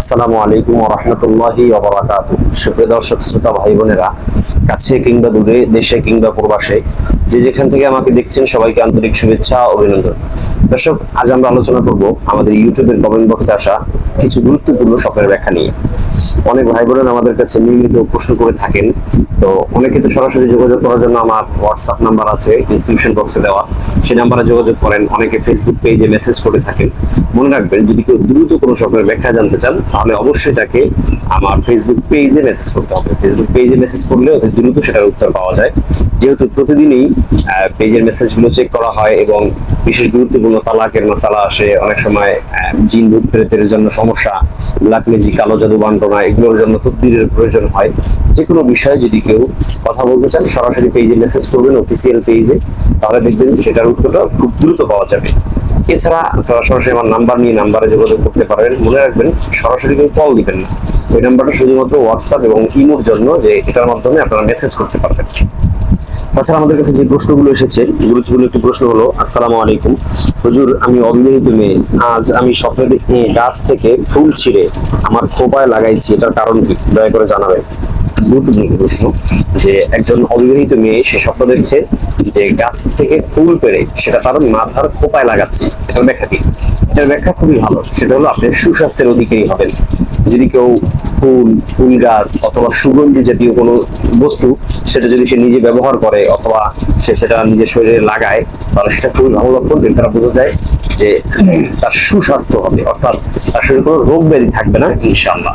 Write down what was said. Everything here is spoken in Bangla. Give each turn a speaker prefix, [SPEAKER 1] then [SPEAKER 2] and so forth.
[SPEAKER 1] আসসালামু আলাইকুম রহমতুল্লাহি অবরাকাত সুপ্রিয় দর্শক, শ্রোতা ভাই বোনেরা কাছে কিংবা দূরে, দেশে কিংবা প্রবাসে, যে যেখান থেকে আমাকে দেখছেন, সবাইকে আন্তরিক শুভেচ্ছা অভিনন্দন। দর্শক, আজ আমরা আলোচনা করব আমাদের ইউটিউবের কমেন্ট বক্সে আসা কিছু গুরুত্বপূর্ণ স্বপ্নের ব্যাখ্যা নিয়ে। অনেক ভাই বোনেরা আমাদের কাছে নিয়মিত প্রশ্ন করে থাকেন। তো অনেকে তো সরাসরি যোগাযোগ করার জন্য আমার হোয়াটসঅ্যাপ নাম্বার আছে ডিসক্রিপশন বক্সে দেওয়া। সেই নাম্বারে যোগাযোগ করেন। অনেকে ফেসবুক পেজে মেসেজ করে থাকেন। মনে রাখবেন, যদি কেউ দ্রুত কোনো স্বপ্নের ব্যাখ্যা জানতে চান, তাহলে অবশ্যই তাকে আমার ফেসবুক পেজে মেসেজ করতে হবে। ফেসবুক পেজে মেসেজ করলে অতি দ্রুত সেটার উত্তর পাওয়া যায়। যেহেতু প্রতিদিনই পেজের মেসেজগুলো চেক করা হয় এবং বিশেষ গুরুত্বপূর্ণ তালাকের মশালা আসে। অনেক সময় জিন ভূত প্রেতের জন্য সমস্যা ব্ল্যাক ম্যাজিক কালো জাদু বান্টনা এগুলোর জন্য তদবিরের প্রয়োজন হয়। যে কোনো বিষয়ে যদি কেউ কথা বলতে চান, সরাসরি পেজে মেসেজ করবেন অফিসিয়াল পেজে, তাহলে দেখবেন সেটার উত্তরটা খুব দ্রুত পাওয়া যাবে। এছাড়া আপনারা সরাসরি আমার নাম্বার নিয়ে নাম্বারে যোগাযোগ করতে পারবেন মনে রাখবেন, সরাসরি কেউ কল দিবেন না। ওই নাম্বারটা শুধুমাত্র হোয়াটসঅ্যাপ এবং ইমোর জন্য যে এটার মাধ্যমে আপনারা মেসেজ করতে পারবেন। তাছাড়া আমাদের কাছে যে প্রশ্নগুলো এসেছে গুরুত্বপূর্ণ একটি প্রশ্ন হলো, আসসালামু আলাইকুম। হুজুর, আমি অবিবাহিত মেয়ে। আজ আমি স্বপ্নে গাছ থেকে ফুল ছিঁড়ে আমার খোপায় লাগাইছি। এটার কারণ কি? দয়া করে জানাবেন। গুরুত্বপূর্ণ প্রশ্ন যে একজন অবিবাহিত মেয়ে সে স্বপ্ন দেখছে যে গাছ থেকে ফুল পেড়ে সেটা তার মাথার খোপায় লাগাচ্ছে। এটার ব্যাখ্যা কি? এটার ব্যাখ্যা খুবই ভালো। সেটা হলো আপনি সুস্বাস্থ্যের অধিকারী হবেন। যদি কেউ ফুল ফুল গাছ অথবা সুগন্ধি জাতীয় কোনো বস্তু সেটা যদি সে নিজে ব্যবহার করে অথবা সে সেটা নিজের শরীরে লাগায়, তাহলে সেটা খুবই ভালো লক্ষণ। এর দ্বারা বোঝা যায় যে তার সুস্বাস্থ্য হবে, অর্থাৎ তার শরীরে কোনো রোগ ব্যাধি থাকবে না, ইনশাআল্লাহ।